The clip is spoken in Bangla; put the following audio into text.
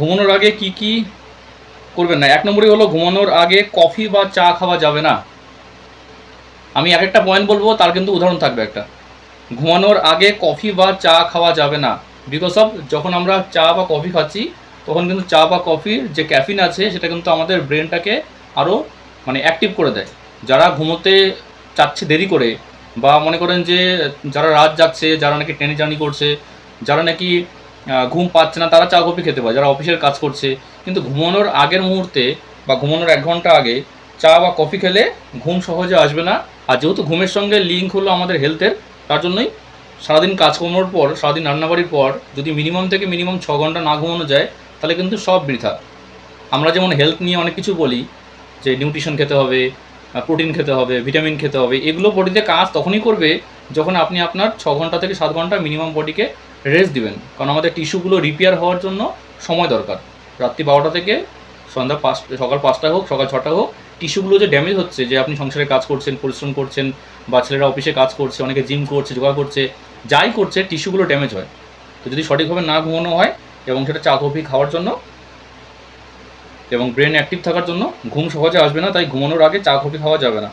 ঘুমানোর আগে কি কি করবেন না? এক নম্বরই হলো ঘুমানোর আগে কফি বা চা খাওয়া যাবে না। আমি এক একটা পয়েন্ট বলব, তার কিন্তু উদাহরণ থাকবে একটা। ঘুমানোর আগে কফি বা চা খাওয়া যাবে না। বিকজ অফ যখন আমরা চা বা কফি খাচ্ছি, তখন কিন্তু চা বা কফির যে ক্যাফিন আছে, সেটা কিন্তু আমাদের ব্রেনটাকে আরও মানে অ্যাক্টিভ করে দেয়। যারা ঘুমোতে চাচ্ছে দেরি করে, বা মনে করেন যে যারা রাত যাচ্ছে যারা নাকি ট্রেনে জার্নি করছে, যারা নাকি ঘুম পাচ্ছে না, তারা চা কফি খেতে পারে যারা অফিসের কাজ করছে। কিন্তু ঘুমানোর আগের মুহূর্তে বা ঘুমানোর এক ঘণ্টা আগে চা বা কফি খেলে ঘুম সহজে আসবে না। আর যেহেতু ঘুমের সঙ্গে লিঙ্ক হলো আমাদের হেলথের তার জন্যই সারাদিন কাজকর্মর পর, সারাদিন রান্নাবাড়ির পর যদি মিনিমাম থেকে মিনিমাম ছ ঘণ্টা না ঘুমানো যায়, তাহলে কিন্তু সব বৃথা। আমরা যেমন হেলথ নিয়ে অনেক কিছু বলি, যে নিউট্রিশন খেতে হবে প্রোটিন খেতে হবে ভিটামিন খেতে হবে, এগুলো বডিতে কাজ তখনই করবে যখন আপনি আপনার ছ ঘণ্টা থেকে সাত ঘণ্টা মিনিমাম বডিকে রেস্ট দিবেন। কারণ আমাদের টিস্যুগুলো রিপেয়ার হওয়ার জন্য সময় দরকার। রাত্রি বারোটা থেকে সন্ধ্যা পাঁচটা সকাল পাঁচটা হোক, সকাল ছটা হোক, টিস্যুগুলো যে ড্যামেজ হচ্ছে, যে আপনি সংসারে কাজ করছেন, পরিশ্রম করছেন বা ছেলেরা অফিসে কাজ করছে, অনেকে জিম করছে, যোগা করছে, যাই করছে, টিস্যুগুলো ড্যামেজ হয়। তো যদি সঠিকভাবে না ঘুমানো হয় এবং সেটা চা, কফি খাওয়ার জন্য এবং ব্রেন অ্যাক্টিভ থাকার জন্য, ঘুম সহজে আসবে না, তাই ঘুমানোর আগে চা, কফি খাওয়া যাবে না।